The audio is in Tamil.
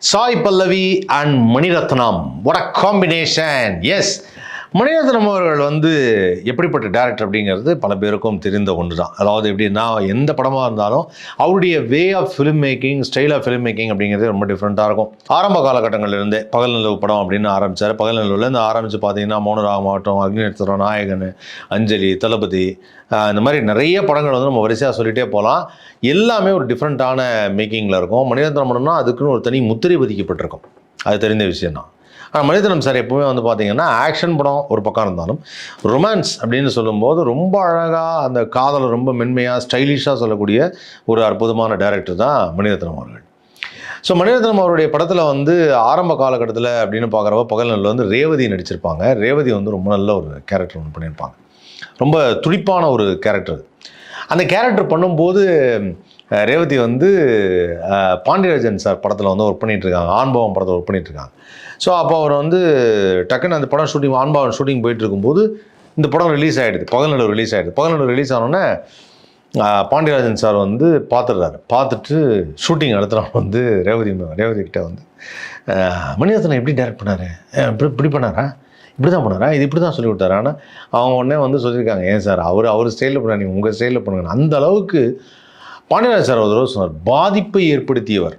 Sai Pallavi and Maniratnam. What a combination. Yes, Mani Ratnam அவர்கள் வந்து எப்படிப்பட்ட டேரக்டர் அப்படிங்கிறது பல பேருக்கும் தெரிந்த ஒன்று தான் அதாவது எப்படின்னா எந்த படமாக இருந்தாலும் அவருடைய way of film making style of film making அப்படிங்கிறது ரொம்ப டிஃப்ரெண்ட்டாக இருக்கும். ஆரம்ப காலகட்டங்களிலிருந்தே பகல் நிலவு படம் அப்படின்னு ஆரம்பித்தார் பகல் நிலவுலேருந்து ஆரம்பித்து பார்த்தீங்கன்னா மௌனராகமாகட்டும் அக்னி நட்சத்திரம் நாயகன் அஞ்சலி தளபதி இந்த மாதிரி நிறைய படங்கள் வந்து நம்ம வரிசையாக சொல்லிகிட்டே போகலாம் எல்லாமே ஒரு டிஃப்ரெண்ட்டான மேக்கிங்கில் இருக்கும். மணிரத்னம் படம்னா அதுக்குன்னு ஒரு தனி முத்திரை பதிக்கப்பட்டிருக்கும். அது தெரிந்த விஷயம் தான் ஆனால் மனிதனம் சார் எப்பவுமே வந்து பார்த்தீங்கன்னா ஆக்ஷன் படம் ஒரு பக்கம் இருந்தாலும் ரொமான்ஸ் அப்படின்னு சொல்லும்போது ரொம்ப அழகாக அந்த காதலை ரொம்ப மென்மையாக ஸ்டைலிஷாக சொல்லக்கூடிய ஒரு அற்புதமான டைரக்டர் தான் மணிரத்னம் அவர்கள். ஸோ மணிரத்னம் அவருடைய படத்தில் வந்து ஆரம்ப காலகட்டத்தில் அப்படின்னு பார்க்குறப்ப பகல் நல்ல வந்து ரேவதி நடிச்சிருப்பாங்க. ரேவதி வந்து ரொம்ப நல்ல ஒரு கேரக்டர் ஒன்று பண்ணியிருப்பாங்க. ரொம்ப துடிப்பான ஒரு கேரக்டர் அந்த கேரக்டர் பண்ணும்போது ரேவதி வந்து பாண்டியராஜன் சார் படத்தில் வந்து ஒர்க் பண்ணிகிட்ருக்காங்க இருக்காங்க படத்தில் ஒர்க் பண்ணிகிட்ருக்காங்க இருக்காங்க ஸோ அப்போ அவர் வந்து டக்குன்னு அந்த படம் ஷூட்டிங் ஆன்பவம் ஷூட்டிங் போயிட்டு இருக்கும்போது இந்த படம் ரிலீஸ் ஆகிடுது பகல்நடு ரிலீஸ் ஆகிடுது பகல்நடு ரிலீஸ் ஆனோடனே பாண்டியராஜன் சார் வந்து பார்த்துடுறாரு. பார்த்துட்டு ஷூட்டிங் அடுத்த வந்து ரேவதி ரேவதி கிட்டே வந்து மணிரத்னம் எப்படி டைரக்ட் பண்ணார்? இப்படி இப்படி பண்ணாரா? இப்படி தான் பண்ணாரா? இது இப்படி தான் சொல்லி கொடுத்தாரு? ஆனால் அவங்க உடனே வந்து சொல்லியிருக்காங்க ஏன் சார் அவர் அவர் ஸ்டைலில் பண்ணார் நீங்கள் உங்கள் ஸ்டைலில் பண்ணுங்க அந்த அளவுக்கு பாண்டியராஜன் சார் ஒரு தடவை சொன்னார் பாதிப்பை ஏற்படுத்தியவர்.